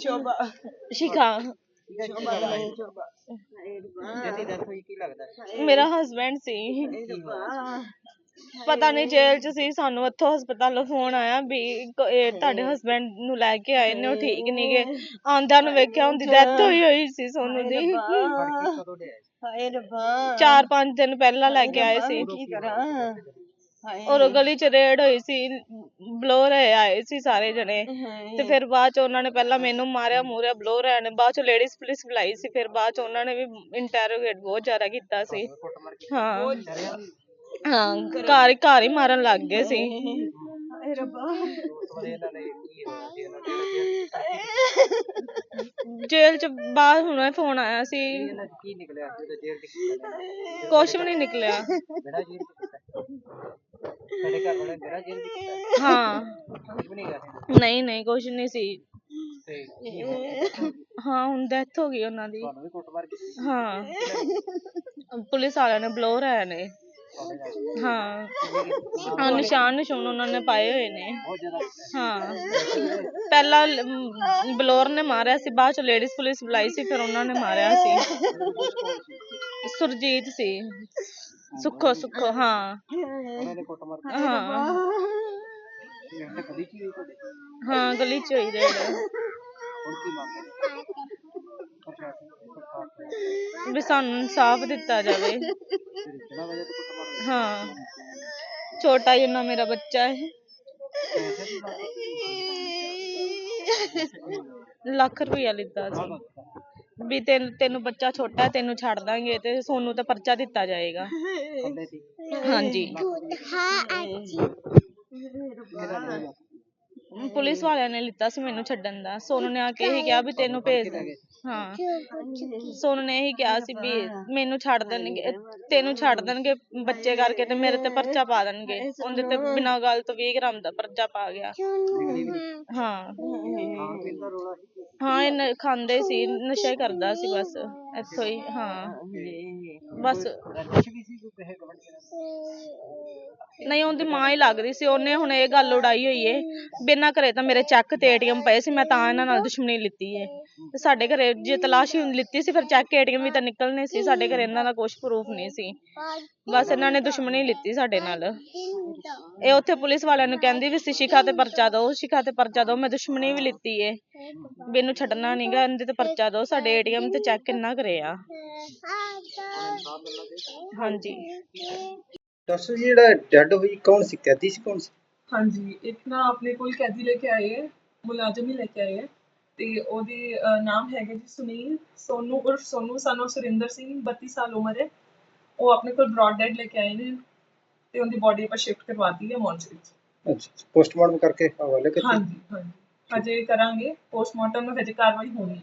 ਸ਼ੋਭਾ ਸ਼ਿਖਾ। ਸ਼ੋਭਾ ਰਾਣੀ ਸ਼ੋਭਾ। ਜਿਹਦੀ ਡੈਥ ਹੋਈ ਕੀ ਲੱਗਦਾ? ਹੈ? ਮੇਰਾ ਹਸਬੈਂਡ ਸੀ। ਪਤਾ ਨਹੀਂ ਜੇਲ੍ਹ 'ਚ ਸੀ ਸਾਨੂੰ ਇੱਥੋਂ ਹਸਪਤਾਲੋਂ ਫੋਨ ਆਇਆ ਵੀ ਕ- ਇਹ ਤੁਹਾਡੇ ਹਸਬੈਂਡ ਨੂੰ ਲੈ ਕੇ ਆਏ ਨੇ ਉਹ ਠੀਕ ਨਹੀਂ ਗੇ। ਆਂਦਿਆਂ ਨੂੰ ਵੇਖਿਆ ਹੁੰਦੀ ਡੈਥ ਹੋਈ ਹੋਈ ਸੀ ਸੋਨੂੰ ਦੀ। ਕਦੋਂ? ਹਾਏ ਰੱਬਾ। ਚਾਰ ਪੰਜ ਦਿਨ ਪਹਿਲਾਂ ਲੈ ਕੇ ਆਏ ਸੀ। ਕੀ ਕਰਾਂ? ਹਾਏ। ਔਰ ਗਲੀ 'ਚ ਰੇਡ ਹੋਈ ਸੀ। ਬਲੋਰ ਆਏ ਸੀ ਸਾਰੇ ਜਣੇ। ਤੇ ਫਿਰ ਬਾਅਦ ਚ ਉਹਨਾਂ ਨੇ ਪਹਿਲਾਂ ਮੈਨੂੰ ਮਾਰਿਆ ਮੂਰਿਆ ਬਲੋਰ ਆਏ ਨੇ। ਬਾਅਦ ਚ ਲੇਡੀਜ਼ ਪੁਲਿਸ ਬੁਲਾਈ ਸੀ ਫਿਰ ਬਾਅਦ ਚ ਉਹਨਾਂ ਨੇ ਵੀ ਇੰਟਰੋਗੇਟ ਬਹੁਤ ਜ਼ਿਆਦਾ ਕੀਤਾ ਸੀ। ਹਾਂ। ਘਰ ਹੀ ਘਰ ਹੀ ਮਾਰਨ ਲੱਗ ਗਏ ਸੀ। ਹਾਏ ਰੱਬਾ। ਉਸ ਵਾਲੇ ਇਹਨਾਂ ਨੇ ਕੀ ਹੋਇਆ ਜੀ ਇਹਨਾਂ ਦੇ ਜੇਲ੍ਹ ਚ ਬਾਅਦ ਹੁਣੇ ਫੋਨ ਆਇਆ ਸੀ। ਕੀ ਨਿਕਲਿਆ? ਕੁਛ ਵੀ ਨਹੀਂ ਨਿਕਲਿਆ। ਸਾਡੇ ਘਰ ਵਾਲੇ ਮੇਰਾ ਜੇਲ੍ਹ ਚ ਕੀਤਾ ਹਾਂ। ਕੁਝ ਵੀ ਨਹੀਂ ਕਰ ਨਹੀਂ ਨਹੀਂ ਨਹੀਂ ਸੀ। ਤੇ ਕੀ ਹੋਇਆ? ਹਾਂ ਹੁਣ ਡੈਥ ਹੋ ਗਈ ਉਹਨਾਂ ਦੀ। ਤੁਹਾਨੂੰ ਵੀ ਕੁੱਟਮਾਰ ਕੀਤੀ ਹਾਂ। ਪੁਲਿਸ ਵਾਲਿਆਂ ਨੇ ਬਲੋਰ ਆਏ ਨੇ। ਤੁਹਾਡੇ ਨਾਲ? ਹਾਂ। ਹਾਂ ਨਿਸ਼ਾਨ ਨਿਸ਼ਾਨ ਉਹਨਾਂ ਨੇ ਪਾਏ ਹੋਏ ਨੇ। ਬਹੁਤ ਜ਼ਿਆਦਾ। ਹਾਂ। ਪਹਿਲਾਂ ਲ- ਬਲੋਰ ਨੇ ਮਾਰਿਆ ਸੀ ਬਾਅਦ ਚ ਲੇਡੀਜ਼ ਪੁਲਿਸ ਬੁਲਾਈ ਸੀ ਫਿਰ ਉਹਨਾਂ ਨੇ ਮਾਰਿਆ ਸੀ? ਸੁਰਜੀਤ ਸੀ। ਸੁੱਖੋ ਸੁੱਖੋ ਹਾਂ ਉਹਨਾਂ ਨੇ ਕੁੱਟਮਾਰ ਹਾਂ ਕੀਤੀ ਤੇ ਕਦੀ ਕੀ ਹੋਈ ਤੁਹਾਡੇ ਹਾਂ ਗਲੀ ਚ ਹੋਈ ਰੇਡ ਹੁਣ ਕੀ ਮੰਗਦੇ ਪ੍ਰਸ਼ਾਸਨ ਸਰਕਾਰ ਤੋਂ ਵੀ ਤੈਨੂੰ ਤੈਨੂੰ ਬੱਚਾ ਛੋਟਾ ਹੈ ਤੈਨੂੰ ਛੱਡ ਦਾਂਗੇ ਤੇ ਸੋਨੂੰ ਤੇ ਪਰਚਾ ਦਿੱਤਾ ਜਾਏਗਾ। ਹਾਂਜੀ। ਪੁਲਿਸ ਵਾਲਿਆਂ ਨੇ ਲਿੱਤਾ ਸੀ ਮੈਨੂੰ ਛੱਡਣ ਦਾ। ਸੋਨੂੰ ਨੇ ਆ ਕੇ ਇਹੀ ਕਿਹਾ ਵੀ ਤੈਨੂੰ ਭੇਜ ਦੇ ਹਾਂ। ਸੋਨੂੰ ਨੇ ਇਹੀ ਕਿਹਾ ਸੀ ਵੀ ਮੈਨੂੰ ਛੱਡ ਦੇਣਗੇ ਤੈਨੂੰ ਛੱਡ ਦੇਣਗੇ ਬੱਚੇ ਕਰਕੇ ਤੇ ਮੇਰੇ ਤੇ ਪਰਚਾ ਪਾ ਦੇਣਗੇ। ਉਹਦੇ ਤੇ ਬਿਨਾਂ ਗੱਲ ਤੋਂ 20 ਗ੍ਰਾਮ ਦਾ ਪਰਚਾ ਪਾ ਗਿਆ। ਹਾਂ। ਖਾਣ ਪੀਣ ਦਾ ਰੋਲਾ ਸੀ। ਹਾਂ ਇਹ ਖਾਂਦੇ ਸੀ ਨਸ਼ਾ ਹੀ ਕਰਦਾ ਸੀ ਬਸ। ਇੱਥੋਂ ਹੀ। ਹਾਂ ਬਸ ਨਹੀਂ। ਉਹਦੀ ਮਾਂ ਹੀ ਲੱਗਦੀ ਸੀ। ਉਹਨੇ ਹੁਣ ਇਹ ਗੱਲ ਉਡਾਈ ਹੋਈ ਏ। ਇਹਨਾਂ ਘਰੇ ਤਾਂ ਮੇਰੇ ਚੈੱਕ ਤੇ ਏਟੀਐਮ ਪਏ ਸੀ। ਮੈਂ ਤਾਂ ਇਹਨਾਂ ਨਾਲ ਦੁਸ਼ਮਣੀ ਲਿੱਤੀ ਏ। ਤੇ ਸਾਡੇ ਘਰੇ ਜੇ ਤਲਾਸ਼ੀ ਲਿੱਤੀ ਸੀ ਫਿਰ ਚੈੱਕ ਏਟੀਐਮ ਵੀ ਤਾਂ ਨਿਕਲਨੇ ਸੀ। ਸਾਡੇ ਘਰੇ ਇਹਨਾਂ ਦਾ ਕੁਝ ਪ੍ਰੂਫ ਨਹੀਂ ਸੀ। ਬਸ ਇਹਨਾਂ ਨੇ ਦੁਸ਼ਮਣੀ ਲਿੱਤੀ ਸਾਡੇ ਨਾਲ। ਇਹ ਉੱਥੇ ਪੁਲਿਸ ਵਾਲਿਆਂ ਨੂੰ ਕਹਿੰਦੀ ਵੀ ਸੀ ਸ਼ਿਖਾ ਤੇ ਪਰਚਾ ਦਿਓ ਸ਼ਿਖਾ ਤੇ ਪਰਚਾ ਦਿਓ। ਮੈਂ ਦੁਸ਼ਮਣੀ ਵੀ ਲਿੱਤੀ ਏ। ਇਹਨੂੰ ਛੱਡਣਾ ਨਹੀਂਗਾ ਇਹਦੇ ਤੇ ਪਰਚਾ ਦਿਓ। ਸਾਡੇ ਏਟੀਐਮ ਤੇ ਚੈੱਕ ਕਿੰਨਾ ਆ। ਹਾਂਜੀ। ਡਾਕਟਰ ਜੀ ਜਿਹੜਾ ਡੈਡ ਹੋਈ ਕੌਣ ਸੀ? ਕੈਦੀ ਸੀ ਕੌਣ ਸੀ? ਹਾਂਜੀ ਇੱਕ ਨਾ ਆਪਣੇ ਕੋਲ ਕੈਦੀ ਲੈ ਕੇ ਆਏ ਹੈ ਮੁਲਾਜ਼ਮ ਹੀ ਲੈ ਕੇ ਆਏ ਹੈ ਤੇ ਉਹਦੇ ਅਹ, ਨਾਮ ਹੈਗਾ ਜੀ ਸੁਨੀਲ ਸੋਨੂ ਉਰਫ ਸੋਨੂ ਸਾਨੂੰ ਸੁਰਿੰਦਰ ਸਿੰਘ 32 ਸਾਲ ਉਮਰ ਹੈ। ਉਹ ਆਪਣੇ ਕੋਲ ਬ੍ਰੌਡ ਡੈਡ ਲੈ ਕੇ ਆਏ ਨੇ ਤੇ ਉਹਦੀ ਬੋਡੀ ਆਪਾਂ ਸ਼ਿਫਟ ਕਰਵਾਤੀ ਹੈ ਮੌਰਚਰੀ ਚ ਅੱਛਾ ਪੋਸਟਮਾਰਟਮ ਕਰਕੇ ਹਵਾਲੇ ਕਰਤੇ। ਹਾਂਜੀ ਹਾਂਜੀ। ਹਜੇ ਕਰਾਂਗੇ ਪੋਸਟਮਾਰਟਮ में ਹਜੇ ਕਾਰਵਾਈ ਹੋਣੀ ਹੈ।